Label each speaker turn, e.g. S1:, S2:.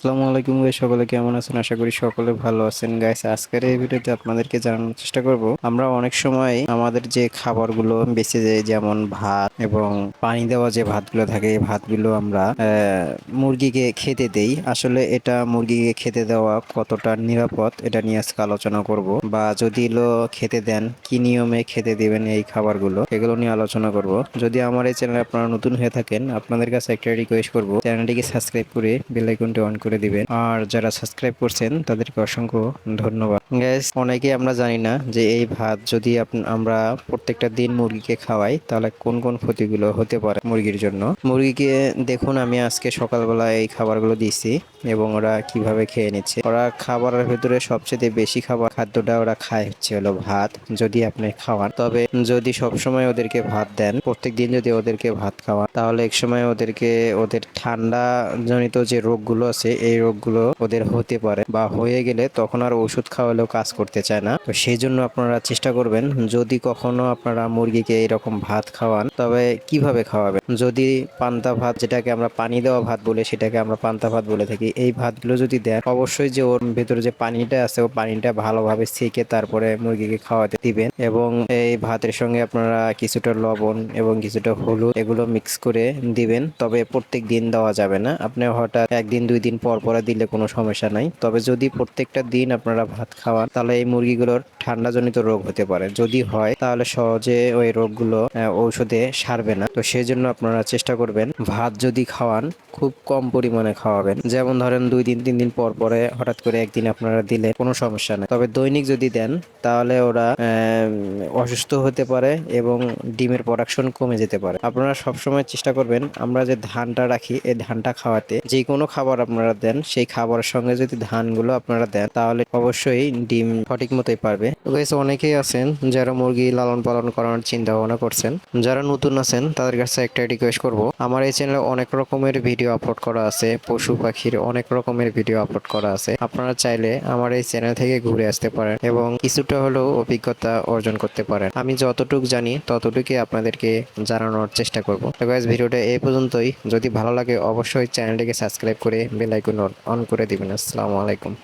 S1: আসসালামু আলাইকুম গাইস সকলে কেমন আছেন? আশা করি সকলে ভালো আছেন। গাইস আজকের এই ভিডিওতে আপনাদেরকে জানানোর চেষ্টা করব। আমরা অনেক সময় আমাদের যে খাবারগুলো বেঁচে যায়, যেমন ভাত এবং পানি দেওয়া যে ভাতগুলো থাকে, এই ভাতগুলো আমরা মুরগিকে খেতে দেই। আসলে এটা মুরগিকে খেতে দেওয়া কতটা নিরাপদ, এটা নিয়ে আজকে আলোচনা করব। বা যদি লো খেতে দেন, কি নিয়মে খেতে দেবেন এই খাবারগুলো, এগুলো নিয়ে আলোচনা করব। যদি আমার এই চ্যানেলে আপনারা নতুন হয়ে থাকেন, আপনাদের কাছে একটা রিকোয়েস্ট করব। চ্যানেলটিকে সাবস্ক্রাইব করে বেল আইকনটি অন করে দিবেন। আর যারা সাবস্ক্রাইব করছেন তাদেরকে অসংখ্য ধন্যবাদ। গ্যাস অনেকেই আমরা জানি না যে এই ভাত যদি আমরা প্রত্যেকটা দিন মুরগিকে খাওয়াই, তাহলে কোন কোন ক্ষতিগুলো হতে পারে মুরগির জন্য? মুরগিকে দেখুন, আমি আজকে সকালবেলা এই খাবারগুলো দিয়েছি এবং ওরা কীভাবে খেয়ে নিচ্ছে। ওরা খাবারের ভেতরে সবচেয়ে বেশি খাবার খাদ্যটা ওরা খায় হচ্ছে হলো ভাত, যদি আপনি খাওয়ান। তবে যদি সবসময় ওদেরকে ভাত দেন, প্রত্যেক দিন যদি ওদেরকে ভাত খাওয়ান, তাহলে এক সময় ওদেরকে, ওদের ঠান্ডা জনিত যে রোগগুলো আছে, এই রোগগুলো ওদের হতে পারে। বা হয়ে গেলে তখন আর ওষুধ খাওয়ালেও কাজ করতে চায় না। তো সেই জন্য আপনারা চেষ্টা করবেন, যদি কখনো আপনারা মুরগিকে এরকম ভাত খাওয়ান, তবে কীভাবে খাওয়াবেন? যদি পান্তা ভাত, যেটাকে আমরা পানি দেওয়া ভাত বলে, সেটাকে আমরা পান্তা ভাত বলে থাকি, এই ভাতগুলো যদি দেন, অবশ্যই যে ওর ভেতরে যে পানিটা আছে, ও পানিটা ভালোভাবে সেকে তারপরে মুরগিকে খাওয়াতে দিবেন এবং এই ভাতের সঙ্গে আপনারা কিছুটা লবণ এবং কিছুটা হলুদ এগুলো মিক্স করে দিবেন, তবে প্রত্যেক দিন দেওয়া যাবে না। আপনি হঠাৎ একদিন, দুই দিন পর পরে দিলে কোনো সমস্যা নাই। তবে যদি প্রত্যেকটা দিন আপনারা ভাত খাওয়ান তাহলে এই মুরগিগুলোর ঠান্ডাজনিত রোগ হতে পারে। যদি হয়, তাহলে সহজে ওই রোগগুলো ঔষধে সারবে না। তো সেই জন্য আপনারা চেষ্টা করবেন, ভাত যদি খাওয়ান, খুব কম পরিমাণে খাওয়াবেন। যেমন ধরেন দুই দিন, তিন দিন পর পরে হঠাৎ করে একদিন আপনারা দিলে কোনো সমস্যা নেই। তবে দৈনিক যদি দেন, তাহলে ওরা অসুস্থ হতে পারে এবং ডিমের প্রোডাকশন কমে যেতে পারে। আপনারা সবসময় চেষ্টা করবেন, আমরা যে ধানটা রাখি, এই ধানটা খাওয়াতে, যে কোনো খাবার আপনারা দেন, সেই খাবারের সঙ্গে যদি ধানগুলো আপনারা দেন, তাহলে অবশ্যই ডিম সঠিক মতোই পারবে। Guys, অনেকেই আছেন যারা মুরগি লালন পালন করানোর চিন্তা ভাবনা করছেন। যারা নতুন আছেন তাদের কাছে একটা রিকোয়েস্ট করব। আমার এই চ্যানেলে অনেক রকমের ভিডিও আপলোড করা আছে পশু পাখির অনেক রকমের ভিডিও আপলোড করা আছে। আপনারা চাইলে আমার এই চ্যানেল থেকে ঘুরে আসতে পারেন এবং কিছুটা হলেও অভিজ্ঞতা অর্জন করতে পারেন। আমি যতটুকু জানি ততটুকুই আপনাদেরকে জানানোর চেষ্টা করব। তো গাইজ ভিডিওটা এই পর্যন্তই। যদি ভালো লাগে অবশ্যই চ্যানেলটিকে সাবস্ক্রাইব করে বেল আইকন অন করে দিবেন। আসসালামু আলাইকুম।